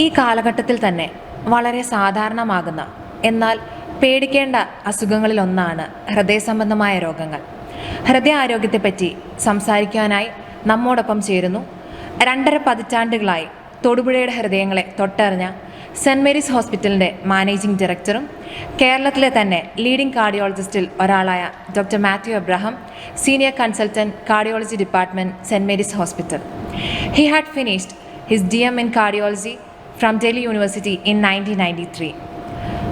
ഈ കാലഘട്ടത്തിൽ തന്നെ വളരെ സാധാരണമാകുന്ന എന്നാൽ പേടിക്കേണ്ട അസുഖങ്ങളിലൊന്നാണ് ഹൃദയ സംബന്ധമായ രോഗങ്ങൾ. ഹൃദയ ആരോഗ്യത്തെപ്പറ്റി സംസാരിക്കാനായി നമ്മോടൊപ്പം ചേരുന്നു. രണ്ടര പതിറ്റാണ്ടുകളായി തൊടുപുഴയുടെ ഹൃദയങ്ങളെ തൊട്ടറിഞ്ഞ സെന്റ് മേരീസ് ഹോസ്പിറ്റലിന്റെ മാനേജിംഗ് ഡയറക്ടറും കേരളത്തിലെ തന്നെ ലീഡിംഗ് കാർഡിയോളജിസ്റ്റിൽ ഒരാളായ doctor Mathew Abraham senior consultant cardiology department saint Mary's hospital. He had finished his D M in cardiology from Delhi university in nineteen ninety three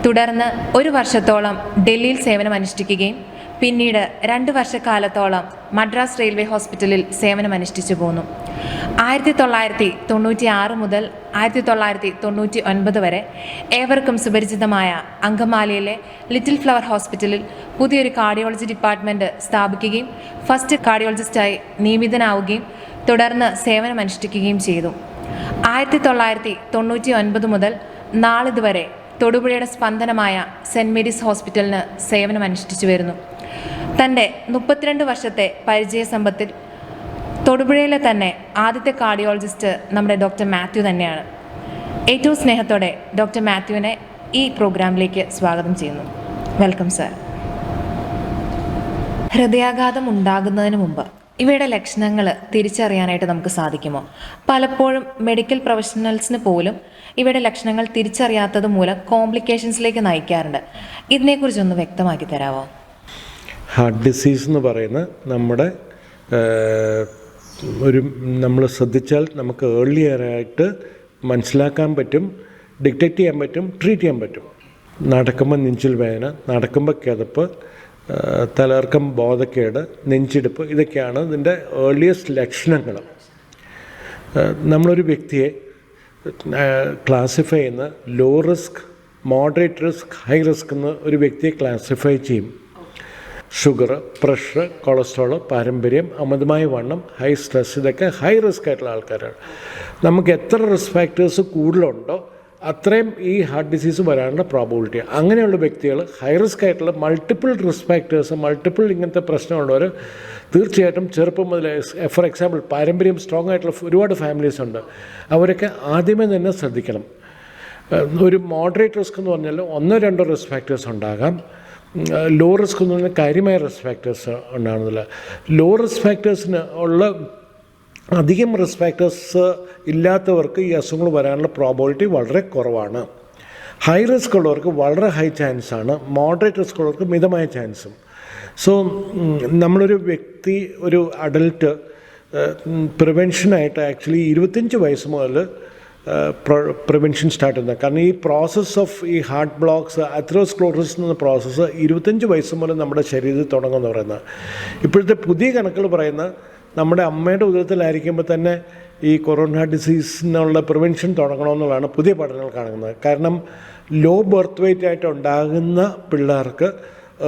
തുടർന്ന് ഒരു വർഷത്തോളം ഡൽഹിയിൽ സേവനമനുഷ്ഠിക്കുകയും പിന്നീട് രണ്ട് വർഷക്കാലത്തോളം മദ്രാസ് റെയിൽവേ ഹോസ്പിറ്റലിൽ സേവനമനുഷ്ഠിച്ചു പോന്നു. ആയിരത്തി തൊള്ളായിരത്തി തൊണ്ണൂറ്റി ആറ് മുതൽ ആയിരത്തി തൊള്ളായിരത്തി തൊണ്ണൂറ്റി ഒൻപത് വരെ ഏവർക്കും സുപരിചിതമായ അങ്കമാലിയിലെ ലിറ്റിൽ ഫ്ലവർ ഹോസ്പിറ്റലിൽ പുതിയൊരു കാർഡിയോളജി ഡിപ്പാർട്ട്മെന്റ് സ്ഥാപിക്കുകയും ഫസ്റ്റ് കാർഡിയോളജിസ്റ്റായി നിയമിതനാവുകയും തുടർന്ന് സേവനമനുഷ്ഠിക്കുകയും ചെയ്തു. ആയിരത്തി തൊള്ളായിരത്തി തൊണ്ണൂറ്റി ഒൻപത് മുതൽ നാളിതുവരെ തൊടുപുഴയുടെ സ്പന്ദനമായ സെന്റ് മേരീസ് ഹോസ്പിറ്റലിന് സേവനമനുഷ്ഠിച്ചു വരുന്നു. തന്റെ മുപ്പത്തിരണ്ട് വർഷത്തെ പരിചയസമ്പത്തിൽ തൊടുപുഴയിലെ തന്നെ ആദ്യത്തെ കാർഡിയോളജിസ്റ്റ് നമ്മുടെ ഡോക്ടർ മാത്യു തന്നെയാണ്. ഏറ്റവും സ്നേഹത്തോടെ ഡോക്ടർ മാത്യുവിനെ ഈ പ്രോഗ്രാമിലേക്ക് സ്വാഗതം ചെയ്യുന്നു. Welcome sir. ഹൃദയാഘാതം ഉണ്ടാകുന്നതിന് മുമ്പ് ഇവയുടെ ലക്ഷണങ്ങൾ തിരിച്ചറിയാനായിട്ട് നമുക്ക് സാധിക്കുമോ? പലപ്പോഴും മെഡിക്കൽ പ്രൊഫഷണൽസിന് പോലും ഇവയുടെ ലക്ഷണങ്ങൾ തിരിച്ചറിയാത്തത് മൂലം കോംപ്ലിക്കേഷൻസിലേക്ക് നയിക്കാറുണ്ട്. ഇതിനെക്കുറിച്ചൊന്ന് വ്യക്തമാക്കി തരാമോ ഹാർട്ട് ഡിസീസ് എന്ന് പറയുന്ന നമ്മുടെ ഒരു നമ്മൾ ശ്രദ്ധിച്ചാൽ നമുക്ക് ഏർലിയറായിട്ട് മനസ്സിലാക്കാൻ പറ്റും ഡിറ്റക്റ്റ് ചെയ്യാൻ പറ്റും ട്രീറ്റ് ചെയ്യാൻ പറ്റും. നടക്കുമ്പോൾ നെഞ്ചിൽ വേദന നടക്കുമ്പോൾ കിതപ്പ് ഏഹ്, തലകർക്കം ബോധക്കേട് നെഞ്ചിടിപ്പ് ഇതൊക്കെയാണ് ഇതിന്റെ ഏർലിയസ്റ്റ് ലക്ഷണങ്ങൾ. നമ്മളൊരു വ്യക്തിയെ ക്ലാസിഫൈ ചെയ്യുന്ന low risk moderate risk high risk എന്ന് ഒരു വ്യക്തിയെ ക്ലാസിഫൈ ചെയ്യും. ഷുഗർ പ്രഷർ കൊളസ്ട്രോൾ പാരമ്പര്യം അമിതമായ വണ്ണം ഹൈ സ്ട്രെസ് ഇതൊക്കെ ഹൈ റിസ്ക് ആയിട്ടുള്ള ആൾക്കാരാണ്. നമുക്ക് എത്ര റിസ്ക് ഫാക്ടേഴ്സ് കൂടുതലുണ്ടോ അത്രയും ഈ ഹാർട്ട് ഡിസീസ് വരാനുള്ള പ്രോബിലിറ്റി അങ്ങനെയുള്ള വ്യക്തികൾ ഹൈ റിസ്ക് ആയിട്ടുള്ള മൾട്ടിപ്പിൾ റിസ്ക് ഫാക്ടേഴ്സ് മൾട്ടിപ്പിൾ ഇങ്ങനത്തെ പ്രശ്നമുള്ളവർ തീർച്ചയായിട്ടും ചെറുപ്പം മുതൽ ഫോർ എക്സാമ്പിൾ പാരമ്പര്യം സ്ട്രോങ് ആയിട്ടുള്ള ഒരുപാട് ഫാമിലീസ് ഉണ്ട്. അവരൊക്കെ ആദ്യമേ തന്നെ ശ്രദ്ധിക്കണം. ഒരു മോഡറേറ്റ് റിസ്ക് എന്ന് പറഞ്ഞാൽ ഒന്നോ രണ്ടോ റിസ്ക് ഫാക്ടേഴ്സ് ഉണ്ടാകാം. ലോ റിസ്ക് എന്ന് പറഞ്ഞാൽ കാര്യമായ റിസ്ക് ഫാക്ടേഴ്സ് ഉണ്ടാകുന്നില്ല ലോ റിസ്ക് ഫാക്ടേഴ്സിന് ഉള്ള അധികം റിസ്ക് ഫാക്ടേഴ്സ് ഇല്ലാത്തവർക്ക് ഈ അസുഖങ്ങൾ വരാനുള്ള പ്രോബിലിറ്റി വളരെ കുറവാണ്. ഹൈ റിസ്ക് ഉള്ളവർക്ക് വളരെ ഹൈ ചാൻസ് ആണ്. മോഡറേറ്റ് റിസ്ക് ഉള്ളവർക്ക് മിതമായ ചാൻസും സോ നമ്മളൊരു വ്യക്തി ഒരു അഡൽട്ട് പ്രിവെൻഷനായിട്ട് ആക്ച്വലി ഇരുപത്തഞ്ച് വയസ്സ് മുതൽ പ്രിവെൻഷൻ സ്റ്റാർട്ട് ചെയ്യുന്നത്. കാരണം ഈ പ്രോസസ്സ് ഓഫ് ഈ ഹാർട്ട് ബ്ലോക്സ് അത്രോസ്ക്ലോറിസ് എന്ന പ്രോസസ്സ് ഇരുപത്തഞ്ച് വയസ്സ് മുതൽ നമ്മുടെ ശരീരത്തിൽ തുടങ്ങുമെന്ന് പറയുന്നത്. ഇപ്പോഴത്തെ പുതിയ കണക്കുകൾ പറയുന്ന നമ്മുടെ അമ്മയുടെ ഉദരത്തിലായിരിക്കുമ്പോൾ തന്നെ ഈ കൊറോണ ഡിസീസിനുള്ള പ്രിവെൻഷൻ തുടങ്ങണമെന്നുള്ളതാണ് പുതിയ പഠനങ്ങൾ കാണുന്നത്. കാരണം ലോ ബർത്ത് വെയ്റ്റ് ആയിട്ട് ഉണ്ടാകുന്ന പിള്ളേർക്ക്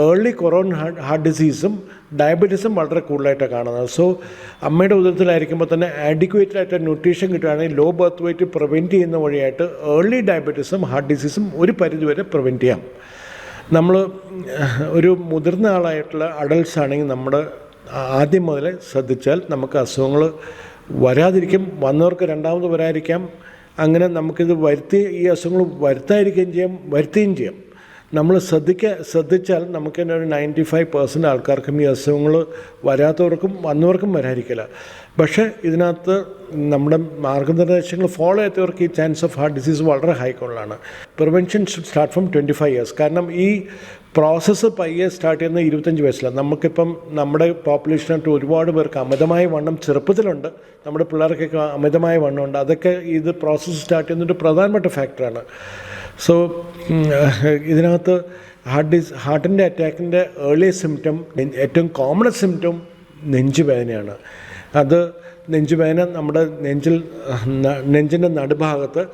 ഏർലി കൊറോൺ ഹാർട്ട് ഡിസീസും ഡയബറ്റീസും വളരെ കൂടുതലായിട്ടാണ് കാണുന്നത്. സോ അമ്മയുടെ ഉദരത്തിലായിരിക്കുമ്പോൾ തന്നെ ആഡിക്വേറ്റ് ആയിട്ട് ന്യൂട്രീഷൻ കിട്ടുകയാണെങ്കിൽ ലോ ബർത്ത് വെയ്റ്റ് പ്രിവെന്റ് ചെയ്യുന്ന വഴിയായിട്ട് ഏർലി ഡയബറ്റീസും ഹാർട്ട് ഡിസീസും ഒരു പരിധിവരെ പ്രിവെന്റ് ചെയ്യാം. നമ്മൾ ഒരു മുതിർന്ന ആളായിട്ടുള്ള അഡൽട്ട്സ് ആണെങ്കിൽ നമ്മുടെ ആദ്യം മുതൽ ശ്രദ്ധിച്ചാൽ നമുക്ക് അസുഖങ്ങൾ വരാതിരിക്കും. വന്നവർക്ക് രണ്ടാമത് വരാതിരിക്കാം. അങ്ങനെ നമുക്കിത് വരുത്തി ഈ അസുഖങ്ങൾ വരുത്താതിരിക്കുകയും ചെയ്യാം വരുത്തുകയും ചെയ്യാം. നമ്മൾ ശ്രദ്ധിക്കുക ശ്രദ്ധിച്ചാൽ നമുക്ക് തന്നെ ഒരു നയന്റി ഫൈവ് പെർസെന്റ് ആൾക്കാർക്കും ഈ അസുഖങ്ങൾ വരാത്തവർക്കും വന്നവർക്കും വരാതിരിക്കില്ല പക്ഷേ ഇതിനകത്ത് നമ്മുടെ മാർഗനിർദ്ദേശങ്ങൾ ഫോളോ ചെയ്തവർക്ക് ഈ ചാൻസ് ഓഫ് ഹാർട്ട് ഡിസീസ് വളരെ ഹൈ കൂടുതലാണ് prevention should start from twenty five years കാരണം ഈ പ്രോസസ്സ് പയ്യെ സ്റ്റാർട്ട് ചെയ്യുന്ന ഇരുപത്തഞ്ച് വയസ്സിലാണ്. നമുക്കിപ്പം നമ്മുടെ പോപ്പുലേഷനായിട്ട് ഒരുപാട് പേർക്ക് അമിതമായ വണ്ണം ചെറുപ്പത്തിലുണ്ട്. നമ്മുടെ പിള്ളേർക്കൊക്കെ അമിതമായ വണ്ണമുണ്ട് അതൊക്കെ ഇത് പ്രോസസ്സ് സ്റ്റാർട്ട് ചെയ്യുന്നൊരു പ്രധാനപ്പെട്ട ഫാക്ടറാണ് സോ ഇതിനകത്ത് ഹാർട്ട് ഡിസ് ഹാർട്ടിന്റെ അറ്റാക്കിന്റെ ഏർലി സിംറ്റം ഏറ്റവും കോമണസ്റ്റ് സിംറ്റം നെഞ്ചുവേദനയാണ്. അത് നെഞ്ചുവേദന നമ്മുടെ നെഞ്ചിൽ നെഞ്ചിന്റെ നടുഭാഗത്ത്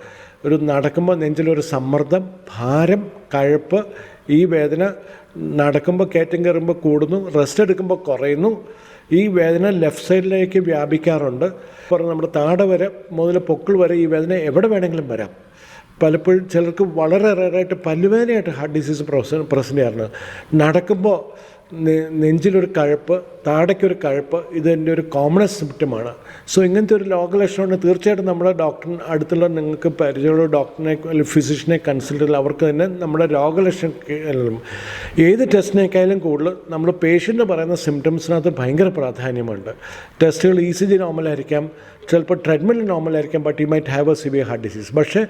ഒരു നടക്കുമ്പോൾ നെഞ്ചിലൊരു സമ്മർദ്ദം ഭാരം കഴപ്പ് ഈ വേദന നടക്കുമ്പോൾ കയറ്റം കയറുമ്പോൾ കൂടുന്നു റെസ്റ്റ് എടുക്കുമ്പോൾ കുറയുന്നു. ഈ വേദന ലെഫ്റ്റ് സൈഡിലേക്ക് വ്യാപിക്കാറുണ്ട്. പറഞ്ഞ നമ്മുടെ താട വരെ മുതൽ പൊക്കിൾ വരെ ഈ വേദന എവിടെ വേണമെങ്കിലും വരാം. പലപ്പോഴും ചിലർക്ക് വളരെ റയറായിട്ട് പല്ലുവേദനയായിട്ട് ഹാർട്ട് ഡിസീസ് പ്രസ പ്രസന്റ് ചെയ്യാറുണ്ട്. നടക്കുമ്പോൾ നെഞ്ചിലൊരു കഴപ്പ് താടയ്ക്കൊരു കഴപ്പ് ഇതിന്റെ ഒരു കോമണസ് സിംറ്റമാണ് സോ ഇങ്ങനത്തെ ഒരു രോഗലക്ഷണമാണ് തീർച്ചയായിട്ടും നമ്മുടെ ഡോക്ടർ അടുത്തുള്ള നിങ്ങൾക്ക് പരിചയമുള്ള ഡോക്ടറിനെ അല്ലെങ്കിൽ ഫിസിഷ്യനെ കൺസൾട്ട് ചെയ്താൽ അവർക്ക് തന്നെ നമ്മുടെ രോഗലക്ഷണം ഏത് ടെസ്റ്റിനേക്കാളും കൂടുതൽ നമ്മൾ പേഷ്യന്റ് പറയുന്ന സിംറ്റംസിനകത്ത് ഭയങ്കര പ്രാധാന്യമുണ്ട്. ടെസ്റ്റുകൾ ഇ സി ജി നോർമലായിരിക്കാം ചിലപ്പോൾ treadmill normal നോർമലായിരിക്കാം but you might have a severe heart disease പക്ഷേ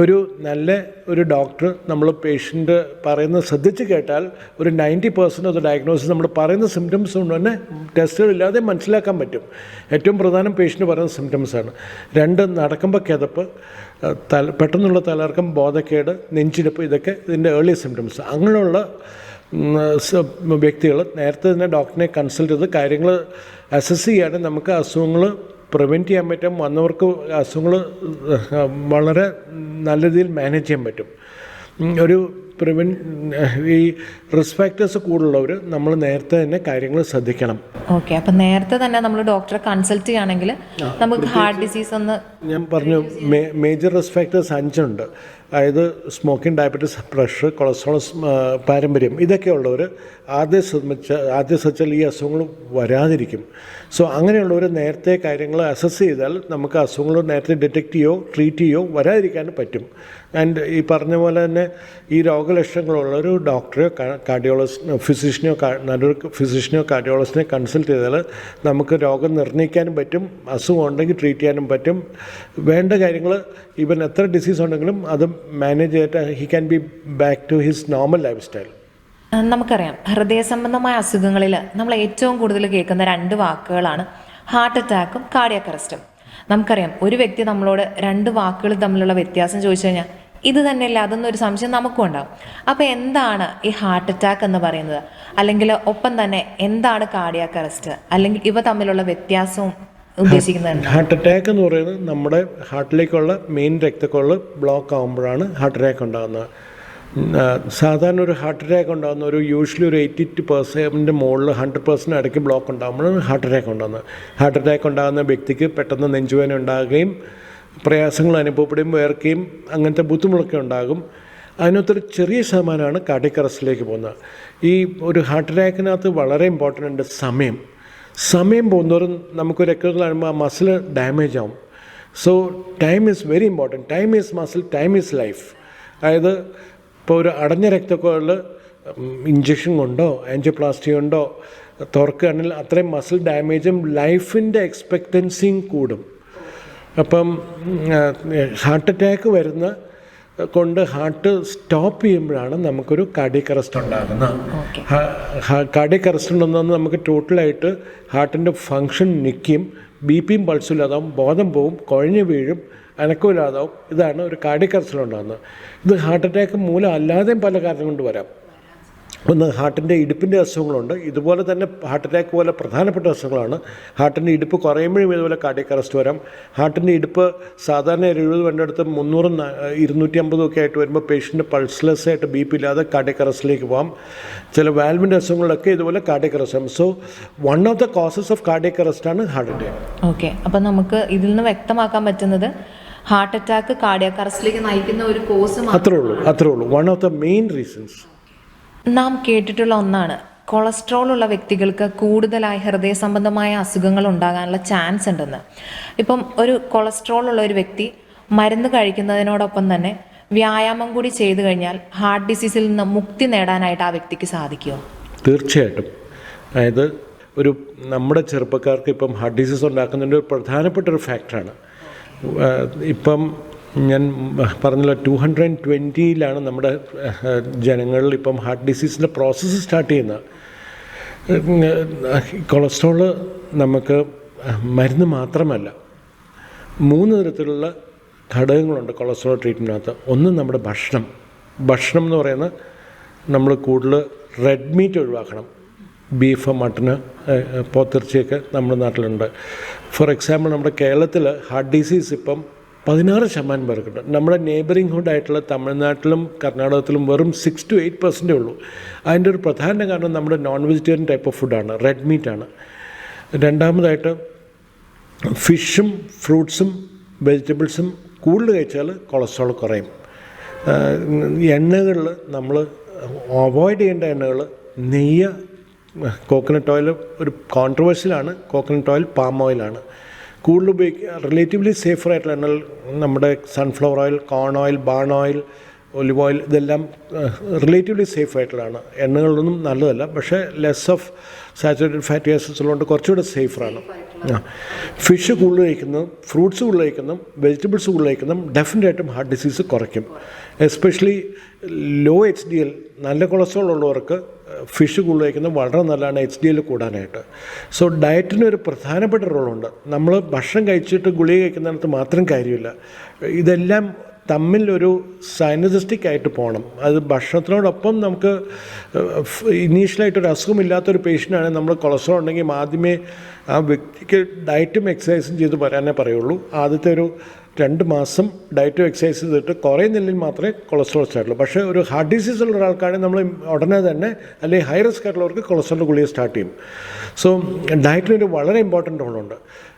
ഒരു നല്ല ഒരു ഡോക്ടർ നമ്മൾ പേഷ്യന്റ് പറയുന്നത് ശ്രദ്ധിച്ച് കേട്ടാൽ ഒരു ninety percent of the diagnosis നമ്മൾ പറയുന്ന സിംറ്റംസ് കൊണ്ട് തന്നെ ടെസ്റ്റുകളില്ലാതെ മനസ്സിലാക്കാൻ പറ്റും. ഏറ്റവും പ്രധാനം പേഷ്യന്റ് പറയുന്ന സിംറ്റംസാണ് രണ്ട് നടക്കുമ്പോൾ കിതപ്പ് തല പെട്ടെന്നുള്ള തലർക്കം ബോധക്കേട് നെഞ്ചിടിപ്പ് ഇതൊക്കെ ഇതിന്റെ ഏർലി സിംറ്റംസ് അങ്ങനെയുള്ള വ്യക്തികൾ നേരത്തെ തന്നെ ഡോക്ടറിനെ കൺസൾട്ട് ചെയ്ത് കാര്യങ്ങൾ അസസ് ചെയ്യുകയാണെങ്കിൽ നമുക്ക് അസുഖങ്ങൾ പ്രിവെന്റ് ചെയ്യാൻ പറ്റും. വന്നവർക്ക് അസുഖങ്ങൾ വളരെ നല്ല രീതിയിൽ മാനേജ് ചെയ്യാൻ പറ്റും. ഒരു പ്രിവെൻ ഈ റിസ്ക് ഫാക്ടേഴ്സ് കൂടുതലുള്ളവർ നമ്മൾ നേരത്തെ തന്നെ കാര്യങ്ങൾ ശ്രദ്ധിക്കണം. ഓക്കെ അപ്പം നേരത്തെ തന്നെ നമ്മൾ ഡോക്ടറെ കൺസൾട്ട് ചെയ്യുകയാണെങ്കിൽ നമുക്ക് ഹാർട്ട് ഡിസീസ് ഒന്ന് ഞാൻ പറഞ്ഞു മേജർ റിസ്ക് ഫാക്ടേഴ്സ് അഞ്ചുണ്ട്. അതായത് സ്മോക്കിംഗ് ഡയബറ്റീസ് പ്രഷർ കൊളസ്ട്രോൾ പാരമ്പര്യം ഇതൊക്കെ ഉള്ളവർ ആദ്യം ശ്രമിച്ച ആദ്യം ശ്രമിച്ചാൽ ഈ അസുഖങ്ങൾ വരാതിരിക്കും. സോ അങ്ങനെയുള്ളവർ നേരത്തെ കാര്യങ്ങൾ അസസ് ചെയ്താൽ നമുക്ക് അസുഖങ്ങൾ നേരത്തെ ഡിറ്റക്റ്റ് ചെയ്യോ ട്രീറ്റ് ചെയ്യോ വരാതിരിക്കാൻ പറ്റും. ആൻഡ് ഈ പറഞ്ഞ പോലെ തന്നെ ഈ രോഗലക്ഷണങ്ങളുള്ള ഒരു ഡോക്ടറെയോ കാർഡിയോളജിസ്റ്റ് ഫിസിഷ്യനെയോ നല്ലൊരു ഫിസിഷ്യനെയോ കാർഡിയോളജിസ്റ്റിനെ കൺസൾട്ട് ചെയ്താൽ നമുക്ക് രോഗം നിർണയിക്കാനും പറ്റും അസുഖം ഉണ്ടെങ്കിൽ ട്രീറ്റ് ചെയ്യാനും പറ്റും. വേണ്ട കാര്യങ്ങൾ ഈവൻ എത്ര ഡിസീസ് ഉണ്ടെങ്കിലും അത് മാനേജ് ചെയ്തിട്ട് he can be back to his normal lifestyle നമുക്കറിയാം. ഹൃദയ സംബന്ധമായ അസുഖങ്ങളിൽ നമ്മൾ ഏറ്റവും കൂടുതൽ കേൾക്കുന്ന രണ്ട് വാക്കുകളാണ് ഹാർട്ട് അറ്റാക്കും കാർഡിയാക് അറസ്റ്റും നമുക്കറിയാം ഒരു വ്യക്തി നമ്മളോട് രണ്ട് വാക്കുകൾ തമ്മിലുള്ള വ്യത്യാസം ചോദിച്ചു കഴിഞ്ഞാൽ ഇത് തന്നെയല്ല അതൊന്നൊരു സംശയം നമുക്കും ഉണ്ടാവും. അപ്പോൾ എന്താണ് ഈ ഹാർട്ട് അറ്റാക്ക് എന്ന് പറയുന്നത്? അല്ലെങ്കിൽ ഒപ്പം തന്നെ എന്താണ് കാർഡിയാക്ക് അറസ്റ്റ് അല്ലെങ്കിൽ ഇവ തമ്മിലുള്ള വ്യത്യാസവും ഉദ്ദേശിക്കുന്നത് ഹാർട്ട് അറ്റാക്ക് എന്ന് പറയുന്നത് നമ്മുടെ ഹാർട്ടിലേക്കുള്ള മെയിൻ രക്തക്കൊള്ള ബ്ലോക്ക് ആകുമ്പോഴാണ് ഹാർട്ട് അറ്റാക്ക് ഉണ്ടാകുന്നത്. സാധാരണ ഒരു ഹാർട്ട് അറ്റാക്ക് ഉണ്ടാകുന്ന ഒരു യൂഷ്വലി ഒരു എയ്റ്റി ടു പെർസെന്റിന്റെ മുകളിൽ ഹൺഡ്രഡ് പെർസെന്റ് ഇടയ്ക്ക് ബ്ലോക്ക് ഉണ്ടാകുമ്പോഴാണ് ഹാർട്ട് അറ്റാക്ക് ഉണ്ടാകുന്നത്. ഹാർട്ട് അറ്റാക്ക് ഉണ്ടാകുന്ന വ്യക്തിക്ക് പെട്ടെന്ന് നെഞ്ചുവേദന ഉണ്ടാകുകയും പ്രയാസങ്ങൾ അനുഭവപ്പെടുകയും വേർക്കുകയും അങ്ങനത്തെ ബുദ്ധിമുട്ടൊക്കെ ഉണ്ടാകും. അതിനൊത്തൊരു ചെറിയ ശതമാനമാണ് കാട്ടിക്കറസ്റ്റിലേക്ക് പോകുന്നത്. ഈ ഒരു ഹാർട്ട് അറ്റാക്കിനകത്ത് വളരെ ഇമ്പോർട്ടന്റ് ഉണ്ട് സമയം. സമയം പോകുന്നവരും നമുക്ക് രക്തത്തിൽ ആ മസിൽ ഡാമേജ് ആവും. So time is very important time is muscle time is life അതായത് ഇപ്പോൾ ഒരു അടഞ്ഞ രക്തക്കുഴൽ ഇഞ്ചക്ഷൻ കൊണ്ടോ ആൻജിയോപ്ലാസ്റ്റി കൊണ്ടോ തുറക്കുകയാണെങ്കിൽ അത്രയും മസിൽ ഡാമേജും ലൈഫിന്റെ എക്സ്പെക്റ്റൻസിയും കൂടും. അപ്പം ഹാർട്ട് അറ്റാക്ക് വരുന്ന കൊണ്ട് ഹാർട്ട് സ്റ്റോപ്പ് ചെയ്യുമ്പോഴാണ് നമുക്കൊരു കാർഡിയക് അറസ്റ്റ് ഉണ്ടാകുന്നത്. കാർഡിയക് അറസ്റ്റ് ഉണ്ടെന്ന് നമുക്ക് ടോട്ടലായിട്ട് ഹാർട്ടിന്റെ ഫങ്ഷൻ നിൽക്കും. ബി പിയും പൾസും ഇല്ലാതാവും ബോധം പോവും കുഴഞ്ഞു വീഴും അനക്കമില്ലാതാവും ഇതാണ് ഒരു കാർഡിയക് അറസ്റ്റ് ഉണ്ടാകുന്നത്. ഇത് ഹാർട്ട് അറ്റാക്ക് മൂലം അല്ലാതെയും പല കാരണം കൊണ്ട് വരാം. ഒന്ന് ഹാർട്ടിന്റെ ഇടുപ്പിന്റെ അസുഖങ്ങളുണ്ട്. ഇതുപോലെ തന്നെ ഹാർട്ട് അറ്റാക്ക് പോലെ പ്രധാനപ്പെട്ട അസുഖങ്ങളാണ്. ഹാർട്ടിന്റെ ഇടുപ്പ് കുറയുമ്പോഴും ഇതുപോലെ കാർഡിയക് അറസ്റ്റ് വരാം. ഹാർട്ടിന്റെ ഇടുപ്പ് സാധാരണ ഒരു എഴുപത് വേണ്ടടുത്ത് മുന്നൂറും ഇരുന്നൂറ്റി അമ്പതും ഒക്കെ ആയിട്ട് വരുമ്പോൾ പേഷ്യന്റ് പൾസ്ലെസ് ആയിട്ട് ബി പി ഇല്ലാതെ കാർഡിയക് അറസ്റ്റിലേക്ക് പോകാം ചില വാൽവിന്റെ അസുഖങ്ങളൊക്കെ ഇതുപോലെ cardiac arrest so one of the causes of cardiac അറസ്റ്റാണ് heart attack okay അപ്പം നമുക്ക് ഇതിൽ നിന്ന് വ്യക്തമാക്കാൻ പറ്റുന്നത് ഹാർട്ട് അറ്റാക്ക് കാർഡിയാക് അറസ്റ്റിലേക്ക് നയിക്കുന്ന ഒരു കോസ് അത്രേ ഉള്ളൂ അത്രേ ഉള്ളൂ. One of the main reasons നാം കേട്ടിട്ടുള്ള ഒന്നാണ്. കൊളസ്ട്രോൾ ഉള്ള വ്യക്തികൾക്ക് കൂടുതലായി ഹൃദയ സംബന്ധമായ അസുഖങ്ങൾ ഉണ്ടാകാനുള്ള ചാൻസ് ഉണ്ടെന്ന്. ഇപ്പം ഒരു കൊളസ്ട്രോൾ ഉള്ള ഒരു വ്യക്തി മരുന്ന് കഴിക്കുന്നതിനോടൊപ്പം തന്നെ വ്യായാമം കൂടി ചെയ്തു കഴിഞ്ഞാൽ ഹാർട്ട് ഡിസീസിൽ നിന്ന് മുക്തി നേടാനായിട്ട് ആ വ്യക്തിക്ക് സാധിക്കുമോ? തീർച്ചയായിട്ടും. അതായത് ഒരു നമ്മുടെ ചെറുപ്പക്കാർക്ക് ഇപ്പം ഹാർട്ട് ഡിസീസ് ഉണ്ടാക്കുന്നതിന്റെ ഒരു പ്രധാനപ്പെട്ട ഒരു ഫാക്ടറാണ്. ഇപ്പം ഞാൻ പറഞ്ഞല്ലോ ടു ഹൺഡ്രഡ് ആൻഡ് ട്വന്റിയിലാണ് നമ്മുടെ ജനങ്ങളിൽ ഇപ്പം ഹാർട്ട് ഡിസീസിന്റെ പ്രോസസ്സ് സ്റ്റാർട്ട് ചെയ്യുന്നത്. കൊളസ്ട്രോൾ നമുക്ക് മരുന്ന് മാത്രമല്ല മൂന്ന് തരത്തിലുള്ള ഘടകങ്ങളുണ്ട് കൊളസ്ട്രോൾ ട്രീറ്റ്മെന്റിനകത്ത് ഒന്ന് നമ്മുടെ ഭക്ഷണം. ഭക്ഷണം എന്ന് പറയുന്നത് നമ്മൾ കൂടുതൽ റെഡ് മീറ്റ് ഒഴിവാക്കണം. ബീഫ് മട്ടന് പോത്തിറച്ചിയൊക്കെ നമ്മുടെ നാട്ടിലുണ്ട്. ഫോർ എക്സാമ്പിൾ നമ്മുടെ കേരളത്തിൽ ഹാർട്ട് ഡിസീസ് ഇപ്പം പതിനാറ് ശതമാനം പേർക്കുണ്ട് നമ്മുടെ നെയ്ബറിംഗ് ആയിട്ടുള്ള തമിഴ്നാട്ടിലും കർണാടകത്തിലും വെറും സിക്സ് ടു എയ്റ്റ് പെർസെന്റേ ഉള്ളൂ. അതിന്റെ ഒരു പ്രധാന കാരണം നമ്മുടെ നോൺ വെജിറ്റേറിയൻ ടൈപ്പ് ഓഫ് ഫുഡാണ് റെഡ് മീറ്റാണ് രണ്ടാമതായിട്ട് ഫിഷും ഫ്രൂട്ട്സും വെജിറ്റബിൾസും കൂടുതൽ കഴിച്ചാൽ കൊളസ്ട്രോൾ കുറയും. എണ്ണകളിൽ നമ്മൾ അവോയ്ഡ് ചെയ്യേണ്ട എണ്ണകൾ നെയ്യ് കോക്കനട്ട് ഓയിൽ ഒരു കോൺട്രവേഴ്സിലാണ് കോക്കനട്ട് ഓയിൽ പാം ഓയിലാണ് കൂടുതൽ ഉപയോഗിക്കുക റിലേറ്റീവ്ലി സേഫർ ആയിട്ടുള്ള എണ്ണൽ നമ്മുടെ sunflower oil corn oil bran oil olive oil ഇതെല്ലാം റിലേറ്റീവ്ലി സേഫ് ആയിട്ടുള്ളതാണ്. എണ്ണകളൊന്നും നല്ലതല്ല. പക്ഷേ less of saturated fatty acids ഉള്ളതുകൊണ്ട് കുറച്ചുകൂടെ സേഫറാണ് ആ. ഫിഷ് കൂടുതൽ കഴിക്കുന്നതും ഫ്രൂട്ട്സ് കൂടുതൽ കഴിക്കുന്നതും വെജിറ്റബിൾസ് കൂടുതൽ കഴിക്കുന്നതും ഡെഫിനറ്റായിട്ടും ഹാർട്ട് ഡിസീസ് കുറയ്ക്കും. Especially low H D L നല്ല കൊളസ്ട്രോൾ ഉള്ളവർക്ക് ഫിഷ് കൂടുതൽ കഴിക്കുന്നത് വളരെ നല്ലതാണ് എച്ച് ഡി എൽ കൂടാനായിട്ട്. സോ ഡയറ്റിന് ഒരു പ്രധാനപ്പെട്ട റോളുണ്ട്. നമ്മൾ ഭക്ഷണം കഴിച്ചിട്ട് ഗുളിക കഴിക്കുന്നിടത്ത് മാത്രം കാര്യമില്ല. ഇതെല്ലാം തമ്മിൽ ഒരു സൈനസിസ്റ്റിക് ആയിട്ട് പോകണം. അത് ഭക്ഷണത്തിനോടൊപ്പം നമുക്ക് ഇനീഷ്യലായിട്ടൊരു അസുഖമില്ലാത്തൊരു പേഷ്യന്റാണെങ്കിൽ നമ്മൾ കൊളസ്ട്രോൾ ഉണ്ടെങ്കിൽ ആദ്യമേ ആ വ്യക്തിക്ക് ഡയറ്റും എക്സസൈസും ചെയ്ത് വരാനേ പറയുള്ളൂ. ആദ്യത്തെ ഒരു രണ്ട് മാസം ഡയറ്റും എക്സസൈസ് ചെയ്തിട്ട് കുറയുന്നില്ലെങ്കിൽ മാത്രമേ കൊളസ്ട്രോൾ സ്റ്റാർട്ടുള്ളൂ പക്ഷേ ഒരു ഹാർട്ട് ഡിസീസ് ഉള്ള ഒരാൾക്കാണെങ്കിൽ നമ്മൾ ഉടനെ തന്നെ അല്ലെങ്കിൽ ഹൈ റിസ്ക് ആയിട്ടുള്ളവർക്ക് കൊളസ്ട്രോൾ ഗുളിക സ്റ്റാർട്ട് ചെയ്യും. സോ ഡയറ്റിനൊരു വളരെ ഇമ്പോർട്ടന്റ് റോളുണ്ട്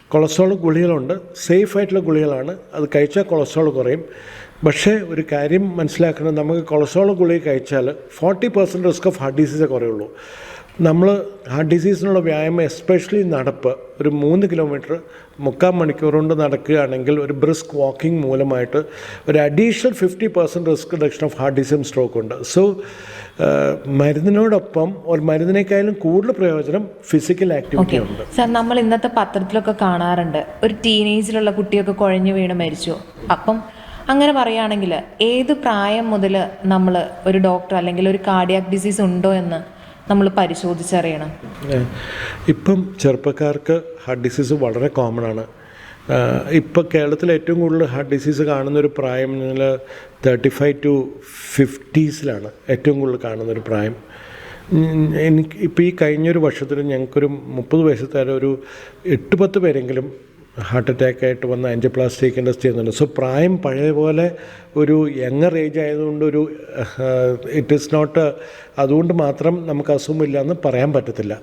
കൊളസ്ട്രോൾ ഗുളികളുണ്ട്. സേഫ് ആയിട്ടുള്ള ഗുളികളാണ്. അത് കഴിച്ചാൽ കൊളസ്ട്രോൾ കുറയും. പക്ഷേ ഒരു കാര്യം മനസ്സിലാക്കണം. നമുക്ക് കൊളസ്ട്രോൾ ഗുളിക കഴിച്ചാൽ forty percent risk of heart ഡിസീസേ കുറയുള്ളൂ. നമ്മൾ ഹാർട്ട് ഡിസീസിനുള്ള വ്യായാമം എസ്പെഷ്യലി നടപ്പ് ഒരു മൂന്ന് കിലോമീറ്റർ മുക്കാൽ മണിക്കൂർ കൊണ്ട് നടക്കുകയാണെങ്കിൽ ഒരു ബ്രിസ്ക് വാക്കിംഗ് മൂലമായിട്ട് ഒരു additional fifty percent risk reduction of heart disease stroke ഉണ്ട്. സോ മരുന്നിനോടൊപ്പം ഒരു മരുന്നിനേക്കാളും കൂടുതൽ പ്രയോജനം ഫിസിക്കൽ ആക്ടിവിറ്റി ഉണ്ട്. സർ നമ്മൾ ഇന്നത്തെ പത്രത്തിലൊക്കെ കാണാറുണ്ട്. ഒരു ടീനേജിലുള്ള കുട്ടിയൊക്കെ കുഴഞ്ഞു വീണ് മരിച്ചു. അപ്പം അങ്ങനെ പറയുകയാണെങ്കിൽ ഏത് പ്രായം മുതൽ നമ്മൾ ഒരു ഡോക്ടർ അല്ലെങ്കിൽ ഒരു കാർഡിയാക് ഡിസീസ് ഉണ്ടോ എന്ന് നമ്മൾ പരിശോധിച്ചറിയണം. ഇപ്പം ചെറുപ്പക്കാർക്ക് ഹാർട്ട് ഡിസീസ് വളരെ കോമൺ ആണ്. ഇപ്പം കേരളത്തിൽ ഏറ്റവും കൂടുതൽ ഹാർട്ട് ഡിസീസ് കാണുന്ന ഒരു പ്രായം തേർട്ടി ഫൈവ് ടു ഫിഫ്റ്റീസിലാണ് ഏറ്റവും കൂടുതൽ കാണുന്നൊരു പ്രായം. എനിക്ക് ഇപ്പോൾ ഈ കഴിഞ്ഞൊരു വർഷത്തിൽ ഞങ്ങൾക്കൊരു മുപ്പത് വയസ്സത്തെ ഒരു എട്ട് പത്ത് പേരെങ്കിലും ഹാർട്ട് അറ്റാക്ക് ആയിട്ട് വന്ന ആൻജിയോപ്ലാസ്റ്റിക് ഇൻഡസ്ട്രി ചെയ്യുന്നുണ്ട് സോ പ്രായം പഴയ പോലെ ഒരു യങ്ങർ ഏജ് ആയതുകൊണ്ട് ഒരു ഇറ്റ് ഈസ് നോട്ട് അതുകൊണ്ട് മാത്രം നമുക്ക് അസുഖമില്ല എന്ന് പറയാൻ പറ്റത്തില്ല.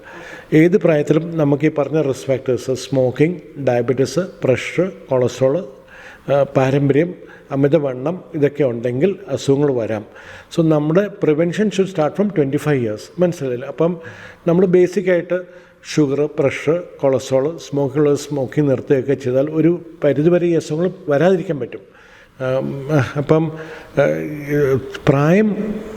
ഏത് പ്രായത്തിലും നമുക്ക് ഈ പറഞ്ഞ risk factors smoking diabetes pressure cholesterol പാരമ്പര്യം അമിതവണ്ണം ഇതൊക്കെ ഉണ്ടെങ്കിൽ അസുഖങ്ങൾ വരാം. സോ നമ്മുടെ prevention should start from twenty five years മനസ്സിലായില്ല? അപ്പം നമ്മൾ ബേസിക്കായിട്ട് ഷുഗർ പ്രഷർ കൊളസ്ട്രോൾ സ്മോക്കുള്ള സ്മോക്കിംഗ് നിർത്തുകയൊക്കെ ചെയ്താൽ ഒരു പരിധിവരെ ഈ അസുഖങ്ങൾ വരാതിരിക്കാൻ പറ്റും. അപ്പം പ്രായം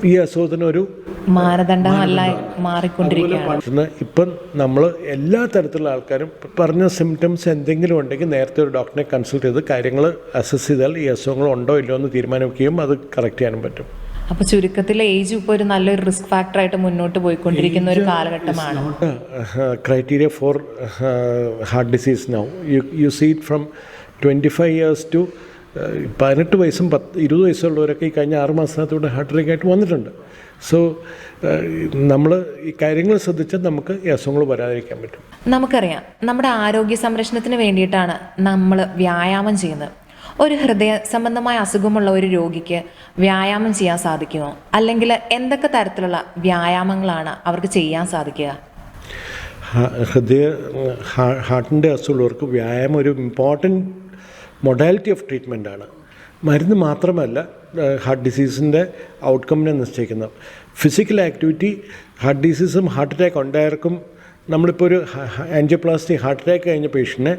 ഈ അസുഖത്തിന് ഒരു മാനദണ്ഡമല്ല മാറിക്കൊണ്ടിരിക്കുകയാണ്. ഇപ്പം നമ്മൾ എല്ലാ തരത്തിലുള്ള ആൾക്കാരും പറഞ്ഞ സിംറ്റംസ് എന്തെങ്കിലും ഉണ്ടെങ്കിൽ നേരത്തെ ഒരു ഡോക്ടറെ കൺസൾട്ട് ചെയ്ത് കാര്യങ്ങൾ അസസ് ചെയ്താൽ ഈ അസുഖങ്ങൾ ഉണ്ടോ ഇല്ലയോ എന്ന് തീരുമാനിക്കുകയും അത് കറക്റ്റ് ചെയ്യാനും പറ്റും. അപ്പൊ ചുരുക്കത്തിൽ ഏജ് ഇപ്പോൾ ഒരു നല്ലൊരു റിസ്ക് ഫാക്ടറായിട്ട് മുന്നോട്ട് പോയിക്കൊണ്ടിരിക്കുന്ന ഒരു കാലഘട്ടമാണ്. Criteria for heart disease now you you see it from twenty five years to പതിനെട്ട് വയസ്സും പത്ത് ഇരുപത് വയസ്സുള്ളവരൊക്കെ ഈ കഴിഞ്ഞ ആറ് മാസത്തിനകത്തൂടെ ആയിട്ട് വന്നിട്ടുണ്ട്. സോ നമ്മൾ ഈ കാര്യങ്ങൾ ശ്രദ്ധിച്ചാൽ നമുക്ക് ഈ അസുഖങ്ങൾ വരാതിരിക്കാൻ പറ്റും. നമുക്കറിയാം നമ്മുടെ ആരോഗ്യ സംരക്ഷണത്തിന് വേണ്ടിയിട്ടാണ് നമ്മൾ വ്യായാമം ചെയ്യുന്നത്. ഒരു ഹൃദയ സംബന്ധമായ അസുഖമുള്ള ഒരു രോഗിക്ക് വ്യായാമം ചെയ്യാൻ സാധിക്കുമോ? അല്ലെങ്കിൽ എന്തൊക്കെ തരത്തിലുള്ള വ്യായാമങ്ങളാണ് അവർക്ക് ചെയ്യാൻ സാധിക്കുക? ഹൃദയ ഹാർട്ടിന്റെ അസുഖമുള്ളവർക്ക് വ്യായാമം ഒരു ഇമ്പോർട്ടന്റ് മൊഡാലിറ്റി ഓഫ് ട്രീറ്റ്മെന്റ് ആണ്. മരുന്ന് മാത്രമല്ല ഹാർട്ട് ഡിസീസിന്റെ ഔട്ട്കമ്മിനെ നിശ്ചയിക്കുന്നത് ഫിസിക്കൽ ആക്ടിവിറ്റി ഹാർട്ട് ഡിസീസും ഹാർട്ട് അറ്റാക്ക് ഉണ്ടായവർക്കും നമ്മളിപ്പോൾ ഒരു ആൻജിയോപ്ലാസ്റ്റി ഹാർട്ട് അറ്റാക്ക് കഴിഞ്ഞ പേഷ്യന്റിനെ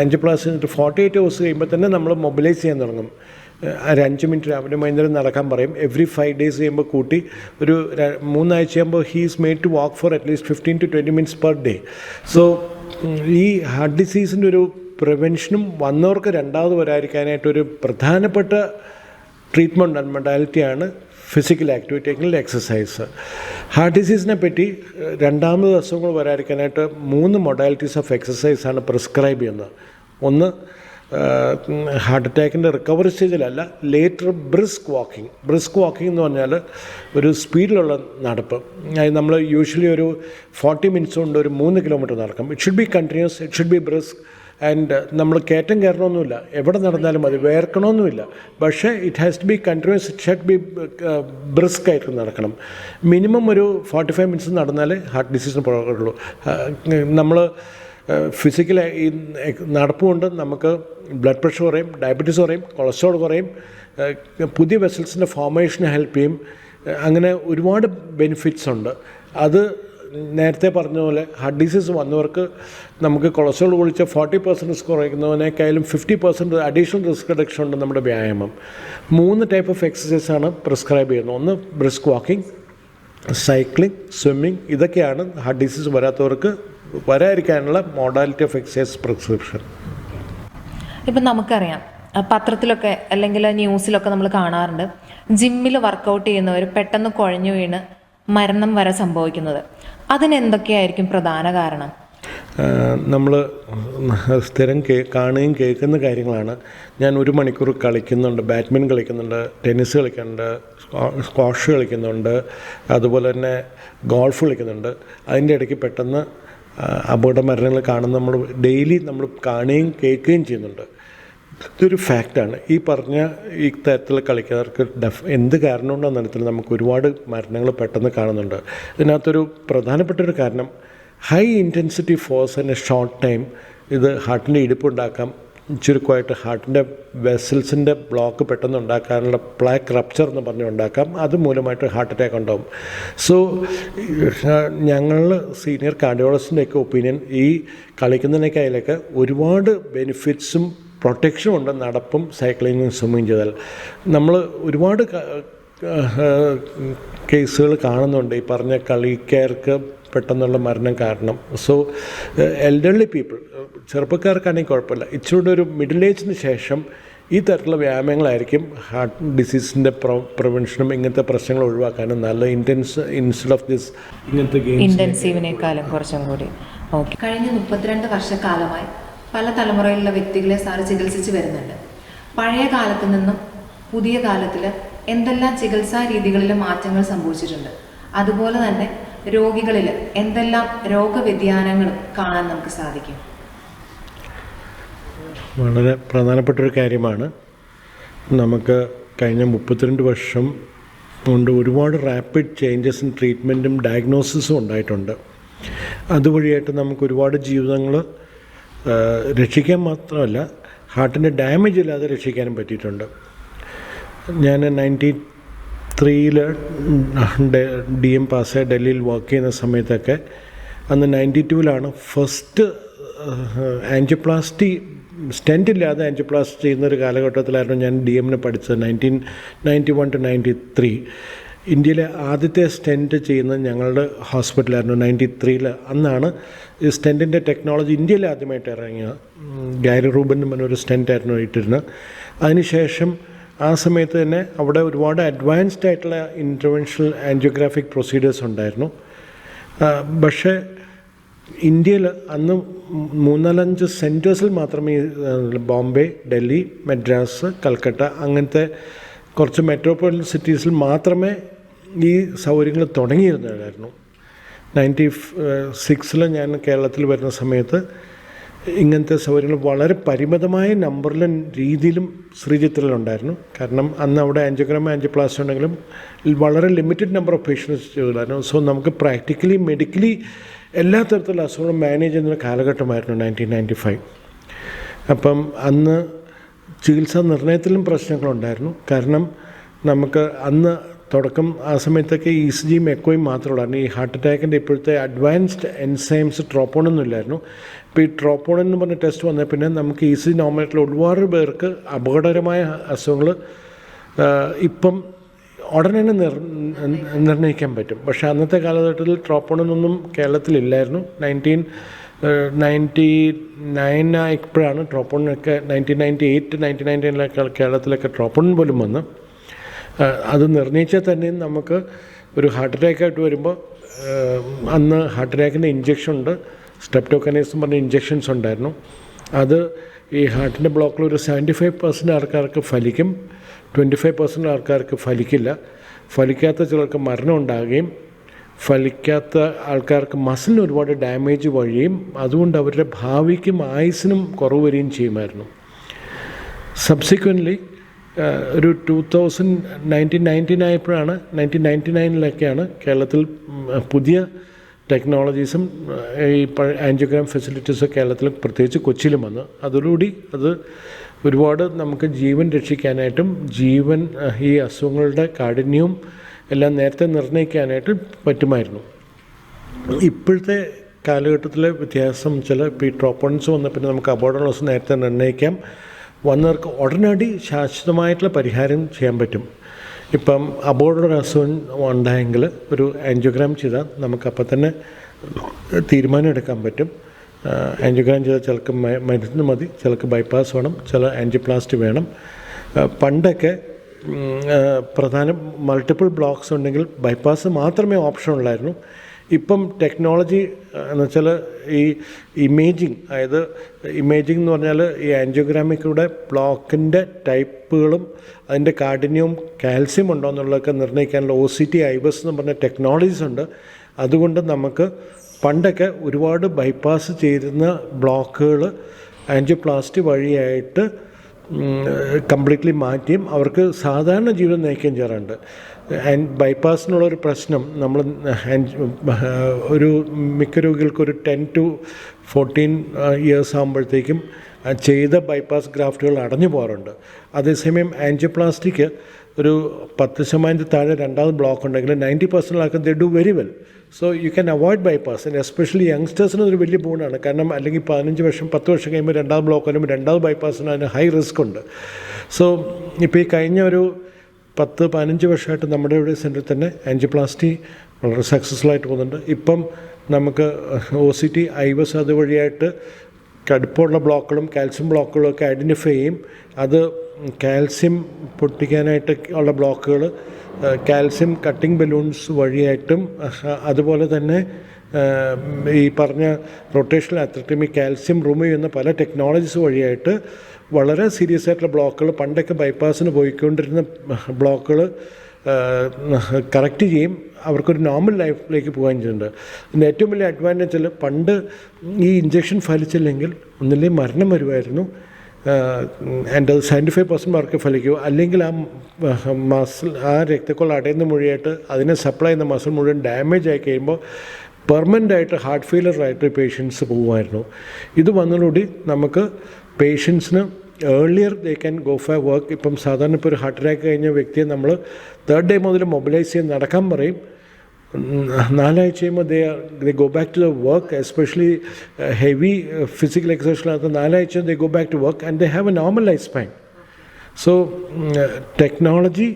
ആൻജിയോപ്ലാസ്റ്റി എന്നിട്ട് ഫോർട്ടി എയ്റ്റ് ഹവേഴ്സ് കഴിയുമ്പോൾ തന്നെ നമ്മൾ മൊബിലൈസ് ചെയ്യാൻ തുടങ്ങും. ഒരു അഞ്ച് മിനിറ്റ് രാവിലെ വൈകുന്നേരം നടക്കാൻ പറയും. എവറി ഫൈവ് ഡേയ്സ് ചെയ്യുമ്പോൾ കൂട്ടി ഒരു മൂന്നാഴ്ച ആകുമ്പോൾ he's made to walk for at least fifteen to twenty minutes per day so ഈ ഹാർട്ട് ഡിസീസിന്റെ ഒരു പ്രിവെൻഷനും വന്നവർക്ക് രണ്ടാമത് വരാതിരിക്കാനായിട്ടൊരു പ്രധാനപ്പെട്ട ട്രീറ്റ്മെന്റ് മൊഡാലിറ്റിയാണ് ഫിസിക്കൽ ആക്ടിവിറ്റി അല്ലെങ്കിൽ എക്സസൈസ് ഹാർട്ട് ഡിസീസിനെ പറ്റി രണ്ടാമത് അസുഖങ്ങൾ വരാതിരിക്കാനായിട്ട് മൂന്ന് മൊഡാലിറ്റീസ് ഓഫ് എക്സസൈസാണ് പ്രിസ്ക്രൈബ് ചെയ്യുന്നത്. ഒന്ന് ഹാർട്ട് അറ്റാക്കിന്റെ recovery സ്റ്റേജിലല്ല later brisk walking brisk walking എന്ന് പറഞ്ഞാൽ ഒരു സ്പീഡിലുള്ള നടപ്പ്. നമ്മൾ യൂഷ്വലി ഒരു ഫോർട്ടി മിനിറ്റ്സ് കൊണ്ട് ഒരു മൂന്ന് കിലോമീറ്റർ നടക്കും. It should be continuous it should be brisk and നമ്മൾ കയറ്റം കയറണമെന്നില്ല എവിടെ നടന്നാലും മതി വേർക്കണമെന്നുമില്ല. പക്ഷേ it has to be continuous it should be brisk ആയിട്ട് നടക്കണം. മിനിമം ഒരു ഫോർട്ടി ഫൈവ് മിനിറ്റ്സ് നടന്നാലേ ഹാർട്ട് ഡിസീസിന് പുറകുള്ളൂ നമ്മൾ ഫിസിക്കൽ ഈ നടപ്പുകൊണ്ട് നമുക്ക് ബ്ലഡ് പ്രഷർ കുറയും ഡയബറ്റീസ് കുറയും കൊളസ്ട്രോൾ കുറയും പുതിയ വെസൽസിന്റെ ഫോർമേഷന് ഹെൽപ്പ് ചെയ്യും. അങ്ങനെ ഒരുപാട് ബെനിഫിറ്റ്സ് ഉണ്ട്. അത് നേരത്തെ പറഞ്ഞ പോലെ ഹാർട്ട് ഡിസീസ് വന്നവർക്ക് നമുക്ക് കൊളസ്ട്രോൾ കുളിച്ച് forty percent risk കുറയ്ക്കുന്നതിനേക്കാളും fifty percent additional risk reduction ഉണ്ട് നമ്മുടെ വ്യായാമം. മൂന്ന് ടൈപ്പ് ഓഫ് എക്സസൈസ് ആണ് പ്രിസ്ക്രൈബ് ചെയ്യുന്നത്. ഒന്ന് ബ്രിസ്ക് വാക്കിംഗ് സൈക്ലിംഗ് സ്വിമ്മിങ് ഇതൊക്കെയാണ് ഹാർട്ട് ഡിസീസ് വരാത്തവർക്ക് വരാതിരിക്കാനുള്ള മോഡാലിറ്റി ഓഫ് എക്സസൈസ് പ്രിസ്ക്രിപ്ഷൻ ഇപ്പം നമുക്കറിയാം പത്രത്തിലൊക്കെ അല്ലെങ്കിൽ ന്യൂസിലൊക്കെ നമ്മൾ കാണാറുണ്ട് ജിമ്മിൽ വർക്കൗട്ട് ചെയ്യുന്നവർ പെട്ടെന്ന് കുഴഞ്ഞു വീണ് മരണം വരെ സംഭവിക്കുന്നത്. അതിനെന്തൊക്കെയായിരിക്കും പ്രധാന കാരണം? നമ്മൾ സ്ഥിരം കേ കാണുകയും കേൾക്കുന്ന കാര്യങ്ങളാണ്. ഞാൻ ഒരു മണിക്കൂർ കളിക്കുന്നുണ്ട് ബാഡ്മിന്റൺ കളിക്കുന്നുണ്ട് ടെന്നീസ് കളിക്കുന്നുണ്ട് സ്ക്വാഷ് കളിക്കുന്നുണ്ട് അതുപോലെ തന്നെ ഗോൾഫ് കളിക്കുന്നുണ്ട്. അതിന്റെ ഇടയ്ക്ക് പെട്ടെന്ന് അപകട മരണങ്ങൾ കാണുന്ന നമ്മൾ ഡെയിലി നമ്മൾ കാണുകയും കേൾക്കുകയും ചെയ്യുന്നുണ്ട്. ഇതൊരു ഫാക്റ്റാണ്. ഈ പറഞ്ഞ ഈ തരത്തിലുള്ള കളിക്കാർക്ക് ഡെഫ് എന്ത് കാരണം കൊണ്ടാണെന്ന് അറിയത്തില്ല. നമുക്ക് ഒരുപാട് മരണങ്ങൾ പെട്ടെന്ന് കാണുന്നുണ്ട്. ഇതിനകത്തൊരു പ്രധാനപ്പെട്ട ഒരു കാരണം high intensity force in a short time ഇത് ഹാർട്ടിന്റെ ഇടിപ്പുണ്ടാക്കാം. ചുരുക്കമായിട്ട് ഹാർട്ടിന്റെ വെസൽസിന്റെ ബ്ലോക്ക് പെട്ടെന്ന് ഉണ്ടാക്കാനുള്ള പ്ലാക്ക് റപ്ചർ എന്ന് പറഞ്ഞ് ഉണ്ടാക്കാം. അതുമൂലമായിട്ട് ഹാർട്ട് അറ്റാക്ക് ഉണ്ടാവും. സോ ഞങ്ങൾ സീനിയർ കാർഡിയോളജിസ്റ്റിന്റെയൊക്കെ ഒപ്പീനിയൻ ഈ കളിക്കുന്നതിനേക്കായാലൊക്കെ ഒരുപാട് ബെനിഫിറ്റ്സും പ്രൊട്ടക്ഷനും ഉണ്ട് നടപ്പും സൈക്ലിങ്ങും സ്വിമ്മിങ് ചെയ്താൽ. നമ്മൾ ഒരുപാട് കേസുകൾ കാണുന്നുണ്ട്. ഈ പറഞ്ഞ കളിക്കാർക്ക് പെട്ടെന്നുള്ള മരണം കാരണം. സോ എൽഡർലി പീപ്പിൾ ചെറുപ്പക്കാർക്കാണെങ്കിൽ കുഴപ്പമില്ല. ഇച്ചിരൂടെ ഒരു മിഡിൽ ഏജിന് ശേഷം ഈ തരത്തിലുള്ള വ്യായാമങ്ങളായിരിക്കും ഹാർട്ട് ഡിസീസിന്റെ പ്രിവെൻഷനും ഇങ്ങനത്തെ പ്രശ്നങ്ങൾ ഒഴിവാക്കാനും നല്ല ഇന്റൻസ് ഇൻസ്റ്റഡ് ഓഫ് ദിസ് ഇങ്ങനത്തെ ഗെയിംസ് ഇന്റൻസീവിനേക്കാളും കുറച്ചും കൂടി. ഓക്കെ കഴിഞ്ഞ മുപ്പത്തിരണ്ട് വർഷക്കാലമായി പല തലമുറയിലുള്ള വ്യക്തികളെ സാറ് ചികിത്സിച്ച് വരുന്നുണ്ട്. പഴയ കാലത്ത് നിന്നും പുതിയ കാലത്തിൽ എന്തെല്ലാം ചികിത്സാ രീതികളിൽ മാറ്റങ്ങൾ സംഭവിച്ചിട്ടുണ്ട്. അതുപോലെ തന്നെ രോഗികളിൽ എന്തെല്ലാം രോഗവ്യതിയാനങ്ങൾ കാണാൻ നമുക്ക് സാധിക്കും. വളരെ പ്രധാനപ്പെട്ട ഒരു കാര്യമാണ്. നമുക്ക് കഴിഞ്ഞ മുപ്പത്തിരണ്ട് വർഷം കൊണ്ട് ഒരുപാട് റാപ്പിഡ് ചേഞ്ചസ് ഇൻ ട്രീറ്റ്മെന്റും ഡയഗ്നോസിസും ഉണ്ടായിട്ടുണ്ട്. അതുവഴിയായിട്ട് നമുക്ക് ഒരുപാട് ജീവിതങ്ങൾ രക്ഷിക്കാൻ മാത്രമല്ല ഹാർട്ടിന്റെ ഡാമേജ് ഇല്ലാതെ രക്ഷിക്കാനും പറ്റിയിട്ടുണ്ട്. ഞാൻ നയന്റി ത്രീയിൽ ഡി എം പാസ് ഡൽഹിയിൽ വർക്ക് ചെയ്യുന്ന സമയത്തൊക്കെ അന്ന് നയന്റി ടൂവിലാണ് ഫസ്റ്റ് ആൻജിയോപ്ലാസ്റ്റി സ്റ്റെന്റ് ഇല്ലാതെ ആൻജിയോപ്ലാസ്റ്റി ചെയ്യുന്ന ഒരു കാലഘട്ടത്തിലായിരുന്നു ഞാൻ ഡി എമ്മിന് പഠിച്ചത് nineteen ninety one two ninety three. ഇന്ത്യയിലെ ആദ്യത്തെ സ്റ്റെന്റ് ചെയ്യുന്ന ഞങ്ങളുടെ ഹോസ്പിറ്റലായിരുന്നു നയന്റി ത്രീയിൽ അന്നാണ് ഈ സ്റ്റെന്റിന്റെ ടെക്നോളജി ഇന്ത്യയിൽ ആദ്യമായിട്ട് ഇറങ്ങിയത് ഉം, ഗാരി റൂബൻ എന്ന് പറഞ്ഞൊരു സ്റ്റെന്റായിരുന്നു ഇട്ടിരുന്നത്. അതിനുശേഷം ആ സമയത്ത് തന്നെ അവിടെ ഒരുപാട് അഡ്വാൻസ്ഡ് ആയിട്ടുള്ള ഇന്റർവെൻഷണൽ ആൻജിയോഗ്രാഫിക് പ്രൊസീഡിയേഴ്സ് ഉണ്ടായിരുന്നു. പക്ഷേ ഇന്ത്യയിൽ അന്ന് മൂന്നാലഞ്ച് സെന്റേഴ്സിൽ മാത്രമേ ബോംബെ ഡൽഹി മദ്രാസ് കൽക്കട്ട അങ്ങനത്തെ കുറച്ച് മെട്രോപൊളിറ്റൻ സിറ്റീസിൽ മാത്രമേ ഈ സൗകര്യങ്ങൾ തുടങ്ങിയിരുന്നതായിരുന്നു. നയന്റി സിക്സിൽ ഞാൻ കേരളത്തിൽ വരുന്ന സമയത്ത് ഇങ്ങനത്തെ സൗകര്യങ്ങൾ വളരെ പരിമിതമായ നമ്പറിലും രീതിയിലും ശ്രീചിത്രയിലുണ്ടായിരുന്നു കാരണം അന്ന് അവിടെ ആൻജിയോഗ്രാം ആൻജിയോപ്ലാസ്റ്റ് ഉണ്ടെങ്കിലും വളരെ ലിമിറ്റഡ് നമ്പർ ഓഫ് പേഷ്യൻസ് ചെയ്തതായിരുന്നു സോ നമുക്ക് പ്രാക്ടിക്കലി മെഡിക്കലി എല്ലാ തരത്തിലുള്ള അസുഖങ്ങളും മാനേജ് ചെയ്യുന്ന കാലഘട്ടമായിരുന്നു നയന്റീൻ നയന്റി ഫൈവ്. അപ്പം അന്ന് ചികിത്സാ നിർണയത്തിലും പ്രശ്നങ്ങളുണ്ടായിരുന്നു. കാരണം നമുക്ക് അന്ന് തുടക്കം ആ സമയത്തൊക്കെ ഇ സി ജിയും എക്കോയും മാത്രമുള്ളായിരുന്നു. ഈ ഹാർട്ട് അറ്റാക്കിന്റെ ഇപ്പോഴത്തെ അഡ്വാൻസ്ഡ് എൻസൈംസ് ട്രോപ്പോണൊന്നും ഇല്ലായിരുന്നു ഇപ്പോൾ ഈ ട്രോപ്പോൺ എന്ന് പറഞ്ഞ ടെസ്റ്റ് വന്ന പിന്നെ നമുക്ക് ഇ സി നോമിനേറ്റിൽ ഒരുപാട് പേർക്ക് അപകടകരമായ അസുഖങ്ങൾ ഇപ്പം ഉടനെ തന്നെ നിർ നിർണയിക്കാൻ പറ്റും. പക്ഷേ അന്നത്തെ കാലഘട്ടത്തിൽ ട്രോപ്പോണൊന്നും കേരളത്തിലില്ലായിരുന്നു. നയന്റീൻ നയന്റി നയൻ ഇപ്പോഴാണ് ട്രോപ്പോണിനൊക്കെ നയന്റീൻ നയന്റി എയ്റ്റ് നയന്റീൻ നയന്റീനിലൊക്കെ കേരളത്തിലൊക്കെ ട്രോപ്പോൺ പോലും വന്ന്. അത് നിർണയിച്ചാൽ തന്നെ നമുക്ക് ഒരു ഹാർട്ട് അറ്റാക്ക് ആയിട്ട് വരുമ്പോൾ അന്ന് ഹാർട്ട് അറ്റാക്കിന്റെ ഇഞ്ചക്ഷൻ ഉണ്ട്. സ്റ്റെപ്റ്റോക്കനൈസും പറഞ്ഞ ഇഞ്ചക്ഷൻസ് ഉണ്ടായിരുന്നു. അത് ഈ ഹാർട്ടിന്റെ ബ്ലോക്കിൽ ഒരു സെവന്റി ഫൈവ് പെർസെന്റ് ആൾക്കാർക്ക് ഫലിക്കും. ട്വന്റി ഫൈവ് പെർസെന്റ് ആൾക്കാർക്ക് ഫലിക്കില്ല. ഫലിക്കാത്ത ചിലർക്ക് മരണം ഉണ്ടാകുകയും ഫലിക്കാത്ത ആൾക്കാർക്ക് മസിലിന് ഒരുപാട് ഡാമേജ് വഴിയും അതുകൊണ്ട് അവരുടെ ഭാവിക്കും ആയുസിനും കുറവ് വരികയും ചെയ്യുമായിരുന്നു. സബ്സിക്വന്റ്ലി ഒരു ടു തൗസൻഡ് നയന്റീൻ നയന്റീൻ ആയപ്പോഴാണ് നയന്റീൻ നയന്റി നയനിലൊക്കെയാണ് കേരളത്തിൽ പുതിയ ടെക്നോളജീസും ഈ ആൻജിയോഗ്രാം ഫെസിലിറ്റീസും കേരളത്തിൽ പ്രത്യേകിച്ച് കൊച്ചിയിലും വന്നു. അതോടുകൂടി അത് ഒരുപാട് നമുക്ക് ജീവൻ രക്ഷിക്കാനായിട്ടും ജീവൻ ഈ അസുഖങ്ങളുടെ കാഠിന്യവും എല്ലാം നേരത്തെ നിർണയിക്കാനായിട്ട് പറ്റുമായിരുന്നു. ഇപ്പോഴത്തെ കാലഘട്ടത്തിലെ വ്യത്യാസം ചില ഇപ്പോൾ ഈ ട്രോപ്പോൺസ് വന്ന പിന്നെ നമുക്ക് അബോർഡോളോസ് നേരത്തെ നിർണയിക്കാം. വന്നവർക്ക് ഉടനടി ശാശ്വതമായിട്ടുള്ള പരിഹാരം ചെയ്യാൻ പറ്റും. ഇപ്പം അബോർഡർ അസുഖം ഉണ്ടായെങ്കിൽ ഒരു ആൻജിയോഗ്രാം ചെയ്താൽ നമുക്കപ്പം തന്നെ തീരുമാനം എടുക്കാൻ പറ്റും. ആൻജിയോഗ്രാം ചെയ്താൽ ചിലക്ക് മരുന്ന് മതി ചിലക്ക് ബൈപ്പാസ് വേണം ചില ആൻജിപ്ലാസ്റ്റ് വേണം. പണ്ടൊക്കെ പ്രധാന മൾട്ടിപ്പിൾ ബ്ലോക്ക്സ് ഉണ്ടെങ്കിൽ ബൈപ്പാസ് മാത്രമേ ഓപ്ഷൻ ഉള്ളായിരുന്നു. ഇപ്പം ടെക്നോളജി എന്ന് വെച്ചാൽ ഈ ഇമേജിങ് അതായത് ഇമേജിങ് എന്ന് പറഞ്ഞാൽ ഈ ആൻജിയോഗ്രാമിക്കൂടെ ബ്ലോക്കിന്റെ ടൈപ്പുകളും അതിന്റെ കാഠിന്യവും കാൽസ്യം ഉണ്ടോ എന്നുള്ളതൊക്കെ നിർണയിക്കാനുള്ള ഒ സി ടി ഐബസ് എന്ന് പറഞ്ഞ ടെക്നോളജീസ് ഉണ്ട്. അതുകൊണ്ട് നമുക്ക് പണ്ടൊക്കെ ഒരുപാട് ബൈപ്പാസ് ചെയ്തിരുന്ന ബ്ലോക്കുകൾ ആൻജിയോപ്ലാസ്റ്റി വഴിയായിട്ട് കംപ്ലീറ്റ്ലി മാറ്റിയും അവർക്ക് സാധാരണ ജീവിതം നയിക്കുകയും ചെയ്യാറുണ്ട്. ആൻഡ് ബൈപ്പാസിനുള്ള ഒരു പ്രശ്നം നമ്മൾ ഒരു മിക്ക രോഗികൾക്ക് ഒരു ടെൻ ടു ഫോർട്ടീൻ ഇയേഴ്സ് ആകുമ്പോഴത്തേക്കും ചെയ്ത ബൈപ്പാസ് ഗ്രാഫ്റ്റുകൾ അടഞ്ഞു പോകാറുണ്ട്. അതേസമയം ആൻജിയോപ്ലാസ്റ്റിക്ക് ഒരു പത്ത് ശതമാനത്തിൽ താഴെ രണ്ടാമത് ബ്ലോക്ക് ഉണ്ടെങ്കിൽ നയന്റി പെർസെന്റ് ആക്കും they do very well so you can avoid bypass and especially യങ്സ്റ്റേഴ്സിന് ഒരു വലിയ ബോണാണ് കാരണം അല്ലെങ്കിൽ പതിനഞ്ച് വർഷം പത്ത് വർഷം കഴിയുമ്പോൾ രണ്ടാമത് ബ്ലോക്ക് വരുമ്പോൾ രണ്ടാമത് ബൈപ്പാസിന് അതിന് ഹൈ റിസ്ക് ഉണ്ട്. സോ ഇപ്പോൾ ഈ കഴിഞ്ഞ ഒരു പത്ത് പതിനഞ്ച് വർഷമായിട്ട് നമ്മുടെ ഇവിടെ സെന്ററിൽ തന്നെ ആൻജിപ്ലാസ്റ്റി വളരെ സക്സസ്ഫുൾ ആയിട്ട് പോകുന്നുണ്ട്. ഇപ്പം നമുക്ക് ഒ സി ടി ഐവസ് അതുവഴിയായിട്ട് കടുപ്പമുള്ള ബ്ലോക്കുകളും കാൽസ്യം ബ്ലോക്കുകളും ഒക്കെ ഐഡന്റിഫൈ ചെയ്യും. അത് കാൽസ്യം പൊട്ടിക്കാനായിട്ട് ഉള്ള ബ്ലോക്കുകൾ കാൽസ്യം കട്ടിംഗ് ബലൂൺസ് വഴിയായിട്ടും അതുപോലെ തന്നെ ഈ പറഞ്ഞ റൊട്ടേഷണൽ അത്രട്ടമി കാൽസ്യം റിമൂവ് ചെയ്യുന്ന പല ടെക്നോളജീസ് വഴിയായിട്ട് വളരെ സീരിയസ് ആയിട്ടുള്ള ബ്ലോക്കുകൾ പണ്ടൊക്കെ ബൈപ്പാസിന് പോയിക്കൊണ്ടിരുന്ന ബ്ലോക്കുകൾ കറക്റ്റ് ചെയ്യും അവർക്കൊരു നോർമൽ ലൈഫിലേക്ക് പോകാൻ ചെയ്യുന്നുണ്ട്. അതിന്റെ ഏറ്റവും വലിയ അഡ്വാന്റേജിൽ പണ്ട് ഈ ഇഞ്ചക്ഷൻ ഫലിച്ചില്ലെങ്കിൽ ഒന്നില്ലേ മരണം വരുമായിരുന്നു. ആൻഡ് അത് സെവന്റി ഫൈവ് പെർസെന്റ് മാർക്ക് ഫലിക്കൂ. അല്ലെങ്കിൽ ആ മസിൽ ആ രക്തക്കൊള്ള അടയുന്ന മൊഴിയായിട്ട് അതിനെ സപ്ലൈ ചെയ്യുന്ന മസിൽ മുഴുവൻ ഡാമേജ് ആയി കഴിയുമ്പോൾ പെർമനന്റ് ആയിട്ട് ഹാർട്ട് ഫെയിലർ ആയിട്ട് പേഷ്യൻസ് പോകുമായിരുന്നു. ഇത് വന്നതോടുകൂടി നമുക്ക് പേഷ്യൻസിന് earlier they can go for work ഇപ്പം സാധാരണ ഇപ്പോൾ ഒരു ഹാർട്ട് അറ്റാക്ക് കഴിഞ്ഞ വ്യക്തിയെ നമ്മൾ തേർഡ് ഡേ മുതൽ മൊബിലൈസ് ചെയ്ത് നടക്കാൻ പറയും. ഉം, നാലാഴ്ച കഴിയുമ്പോൾ they they go back to the work especially heavy physical എക്സസൈസിനകത്ത് നാലാഴ്ച they go back to work and they have a normal life span so technology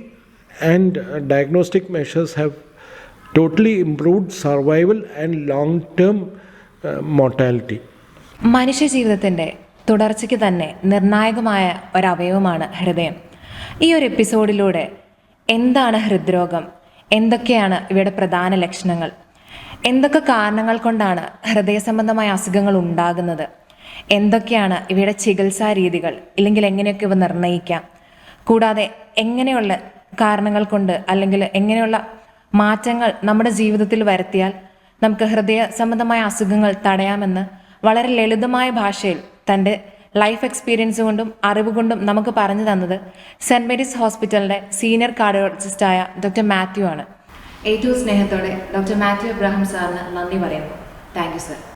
and diagnostic measures have totally improved survival and long term mortality. മനുഷ്യ ജീവിതത്തിന്റെ തുടർച്ചയ്ക്ക് തന്നെ നിർണായകമായ ഒരവയവമാണ് ഹൃദയം. ഈ ഒരു എപ്പിസോഡിലൂടെ എന്താണ് ഹൃദ്രോഗം? എന്തൊക്കെയാണ് ഇവയുടെ പ്രധാന ലക്ഷണങ്ങൾ? എന്തൊക്കെ കാരണങ്ങൾ കൊണ്ടാണ് ഹൃദയ സംബന്ധമായ അസുഖങ്ങൾ ഉണ്ടാകുന്നത്? എന്തൊക്കെയാണ് ഇവയുടെ ചികിത്സാ രീതികൾ? ഇല്ലെങ്കിൽ എങ്ങനെയൊക്കെ ഇവ നിർണയിക്കാം കൂടാതെ എങ്ങനെയുള്ള കാരണങ്ങൾ കൊണ്ട് അല്ലെങ്കിൽ എങ്ങനെയുള്ള മാറ്റങ്ങൾ നമ്മുടെ ജീവിതത്തിൽ വരുത്തിയാൽ നമുക്ക് ഹൃദയ സംബന്ധമായ അസുഖങ്ങൾ തടയാമെന്ന് വളരെ ലളിതമായ ഭാഷയിൽ തന്റെ ലൈഫ് എക്സ്പീരിയൻസ് കൊണ്ടും അറിവ് കൊണ്ടും നമുക്ക് പറഞ്ഞു തന്നത് സെന്റ് മേരീസ് ഹോസ്പിറ്റലിന്റെ സീനിയർ കാർഡിയോളജിസ്റ്റായ ഡോക്ടർ മാത്യു ആണ്. ഏറ്റവും സ്നേഹത്തോടെ ഡോക്ടർ മാത്യു അബ്രാഹിം സാറിന് നന്ദി പറയുന്നു. Thank you sir.